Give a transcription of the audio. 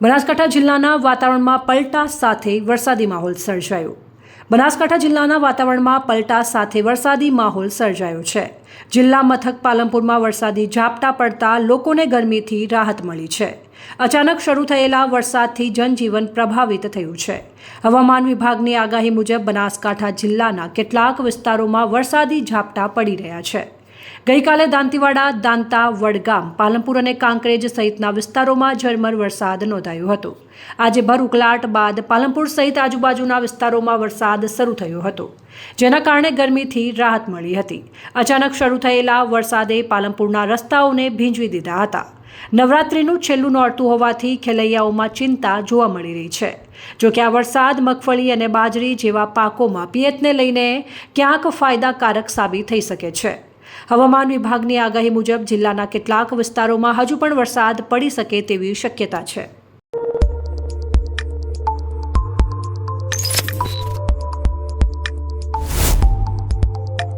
બનાસકાંઠા જિલ્લાના વાતાવરણમાં પલટા સાથે વરસાદી માહોલ સર્જાયો. બનાસકાંઠા જિલ્લાના વાતાવરણમાં પલટા સાથે વરસાદી માહોલ સર્જાયો છે. જિલ્લા મથક પાલનપુરમાં વરસાદી ઝાપટા પડતા લોકોને ગરમીથી રાહત મળી છે. અચાનક શરૂ થયેલા વરસાદથી જનજીવન પ્રભાવિત થયું છે. હવામાન વિભાગની આગાહી મુજબ બનાસકાંઠા જિલ્લાના કેટલાક વિસ્તારોમાં વરસાદી ઝાપટા પડી રહ્યા છે. ગઈકાલે દાંતીવાડા, દાંતા, વડગામ, પાલનપુર અને કાંકરેજ સહિતના વિસ્તારોમાં ઝરમર વરસાદ નોંધાયો હતો. આજે ભર ઉકલાટ બાદ પાલનપુર સહિત આજુબાજુના વિસ્તારોમાં વરસાદ શરૂ થયો હતો, જેના કારણે ગરમીથી રાહત મળી હતી. અચાનક શરૂ થયેલા વરસાદે પાલનપુરના રસ્તાઓને ભીંજવી દીધા હતા. નવરાત્રિનું છેલ્લું નોરતું હોવાથી ખેલૈયાઓમાં ચિંતા જોવા મળી રહી છે. જો કે આ વરસાદ મગફળી અને બાજરી જેવા પાકોમાં પિયતને લઈને ક્યાંક ફાયદાકારક સાબિત થઈ શકે છે. હવામાન વિભાગની આગાહી મુજબ જિલ્લાના કેટલાક વિસ્તારોમાં હજુ પણ વરસાદ પડી શકે તેવી શક્યતા છે.